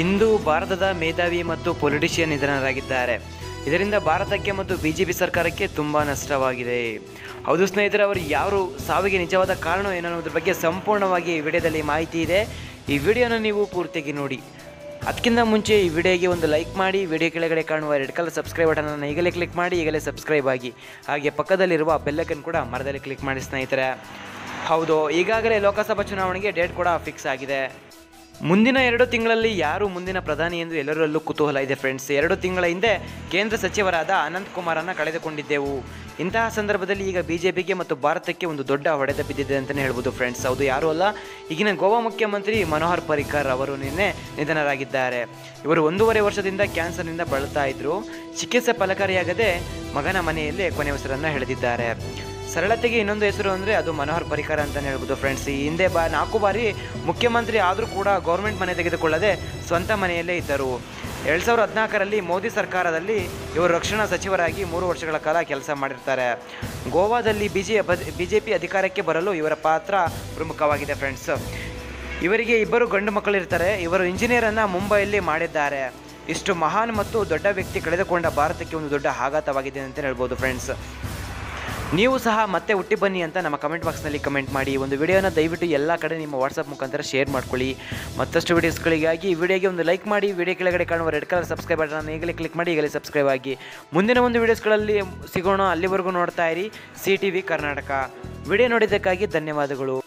ಇಂದು ಭಾರತದ ಮೇಧಾವಿ ಮತ್ತು ಪೊಲಿಟಿಷಿಯನ್ ನಿಧನರಾಗಿದ್ದಾರೆ. ಇದರಿಂದ ಭಾರತಕ್ಕೆ ಮತ್ತು ಬಿಜೆಪಿ ಸರ್ಕಾರಕ್ಕೆ ತುಂಬ ನಷ್ಟವಾಗಿದೆ. ಹೌದು ಸ್ನೇಹಿತರೆ, ಅವರು ಯಾರು, ಸಾವಿಗೆ ನಿಜವಾದ ಕಾರಣ ಏನನ್ನೋದ್ರ ಬಗ್ಗೆ ಸಂಪೂರ್ಣವಾಗಿ ಈ ವಿಡಿಯೋದಲ್ಲಿ ಮಾಹಿತಿ ಇದೆ. ಈ ವಿಡಿಯೋನ ನೀವು ಪೂರ್ತಿಯಾಗಿ ನೋಡಿ. ಅದಕ್ಕಿಂತ ಮುಂಚೆ ಈ ವಿಡಿಯೋಗೆ ಒಂದು ಲೈಕ್ ಮಾಡಿ, ವಿಡಿಯೋ ಕೆಳಗಡೆ ಕಾಣುವ ರೆಡ್ ಕಲರ್ ಸಬ್ಸ್ಕ್ರೈಬ್ ಬಟನನ್ನು ಈಗಲೇ ಕ್ಲಿಕ್ ಮಾಡಿ, ಈಗಲೇ ಸಬ್ಸ್ಕ್ರೈಬ್ ಆಗಿ. ಹಾಗೆ ಪಕ್ಕದಲ್ಲಿರುವ ಬೆಲ್ಲಕನ್ ಕೂಡ ಮರದಲ್ಲಿ ಕ್ಲಿಕ್ ಮಾಡಿ ಸ್ನೇಹಿತರೆ. ಹೌದು, ಈಗಾಗಲೇ ಲೋಕಸಭಾ ಚುನಾವಣೆಗೆ ಡೇಟ್ ಕೂಡ ಫಿಕ್ಸ್ ಆಗಿದೆ. ಮುಂದಿನ ಎರಡು ತಿಂಗಳಲ್ಲಿ ಯಾರು ಮುಂದಿನ ಪ್ರಧಾನಿ ಎಂದು ಎಲ್ಲರಲ್ಲೂ ಕುತೂಹಲ ಇದೆ ಫ್ರೆಂಡ್ಸ್ ಎರಡು ತಿಂಗಳ ಹಿಂದೆ ಕೇಂದ್ರ ಸಚಿವರಾದ ಅನಂತ್ ಕುಮಾರನ್ನು ಕಳೆದುಕೊಂಡಿದ್ದೆವು. ಇಂತಹ ಸಂದರ್ಭದಲ್ಲಿ ಈಗ ಬಿಜೆಪಿಗೆ ಮತ್ತು ಭಾರತಕ್ಕೆ ಒಂದು ದೊಡ್ಡ ಹೊಡೆತ ಬಿದ್ದಿದೆ ಅಂತಲೇ ಹೇಳ್ಬೋದು ಫ್ರೆಂಡ್ಸ್ ಹೌದು, ಯಾರೂ ಅಲ್ಲ. ಈಗಿನ ಗೋವಾ ಮುಖ್ಯಮಂತ್ರಿ ಮನೋಹರ್ ಪರಿಕರ್ ಅವರು ನಿನ್ನೆ ನಿಧನರಾಗಿದ್ದಾರೆ. ಇವರು ಒಂದೂವರೆ ವರ್ಷದಿಂದ ಕ್ಯಾನ್ಸರ್ನಿಂದ ಬಳಲ್ತಾ ಇದ್ರು. ಚಿಕಿತ್ಸೆ ಫಲಕಾರಿಯಾಗದೆ ಮಗನ ಮನೆಯಲ್ಲೇ ಕೊನೆ ಉಸಿರನ್ನು ಎಳೆದಿದ್ದಾರೆ. ಸರಳತೆಗೆ ಇನ್ನೊಂದು ಹೆಸರು ಅಂದರೆ ಅದು ಮನೋಹರ್ ಪರಿಕರ ಅಂತಲೇ ಹೇಳ್ಬೋದು ಫ್ರೆಂಡ್ಸ್ ಈ ಹಿಂದೆ ಬಾ, ನಾಲ್ಕು ಬಾರಿ ಮುಖ್ಯಮಂತ್ರಿ ಆದರೂ ಕೂಡ ಗೌರ್ಮೆಂಟ್ ಮನೆ ತೆಗೆದುಕೊಳ್ಳದೆ ಸ್ವಂತ ಮನೆಯಲ್ಲೇ ಇದ್ದರು. ಎರಡು ಸಾವಿರದ ಹದಿನಾಲ್ಕರಲ್ಲಿ ಮೋದಿ ಸರ್ಕಾರದಲ್ಲಿ ಇವರು ರಕ್ಷಣಾ ಸಚಿವರಾಗಿ ಮೂರು ವರ್ಷಗಳ ಕಾಲ ಕೆಲಸ ಮಾಡಿರ್ತಾರೆ. ಗೋವಾದಲ್ಲಿ B J B J P ಅಧಿಕಾರಕ್ಕೆ ಬರಲು ಇವರ ಪಾತ್ರ ಪ್ರಮುಖವಾಗಿದೆ ಫ್ರೆಂಡ್ಸ್ ಇವರಿಗೆ ಇಬ್ಬರು ಗಂಡು ಮಕ್ಕಳಿರ್ತಾರೆ. ಇವರು ಇಂಜಿನಿಯರನ್ನು ಮುಂಬೈಯಲ್ಲಿ ಮಾಡಿದ್ದಾರೆ. ಇಷ್ಟು ಮಹಾನ್ ಮತ್ತು ದೊಡ್ಡ ವ್ಯಕ್ತಿ ಕಳೆದುಕೊಂಡ ಭಾರತಕ್ಕೆ ಒಂದು ದೊಡ್ಡ ಆಘಾತವಾಗಿದೆ ಅಂತ ಹೇಳ್ಬೋದು ಫ್ರೆಂಡ್ಸ್ ನೀವು ಸಹ ಮತ್ತೆ ಹುಟ್ಟಿ ಬನ್ನಿ ಅಂತ ನಮ್ಮ ಕಮೆಂಟ್ ಬಾಕ್ಸ್ನಲ್ಲಿ ಕಮೆಂಟ್ ಮಾಡಿ. ಒಂದು ವಿಡಿಯೋನ ದಯವಿಟ್ಟು ಎಲ್ಲ ಕಡೆ ನಿಮ್ಮ ವಾಟ್ಸಪ್ ಮುಖಾಂತರ ಶೇರ್ ಮಾಡ್ಕೊಳ್ಳಿ. ಮತ್ತಷ್ಟು ವಿಡಿಯೋಸ್ಗಳಿಗಾಗಿ ಈ ವಿಡಿಯೋಗೆ ಒಂದು ಲೈಕ್ ಮಾಡಿ. ವಿಡಿಯೋ ಕೆಳಗಡೆ ಕಾಣುವ ರೆಡ್ ಕಲರ್ ಸಬ್ಸ್ಕ್ರೈಬ್ ಬಟನ್ ಈಗಲೇ ಕ್ಲಿಕ್ ಮಾಡಿ, ಈಗಲೇ ಸಬ್ಸ್ಕ್ರೈಬ್ ಆಗಿ. ಮುಂದಿನ ಒಂದು ವಿಡಿಯೋಸ್ಗಳಲ್ಲಿ ಸಿಗೋಣ. ಅಲ್ಲಿವರೆಗೂ ನೋಡ್ತಾ ಇರಿ. C T V Karnataka. Video ನೋಡಿದ್ದಕ್ಕಾಗಿ ಧನ್ಯವಾದಗಳು.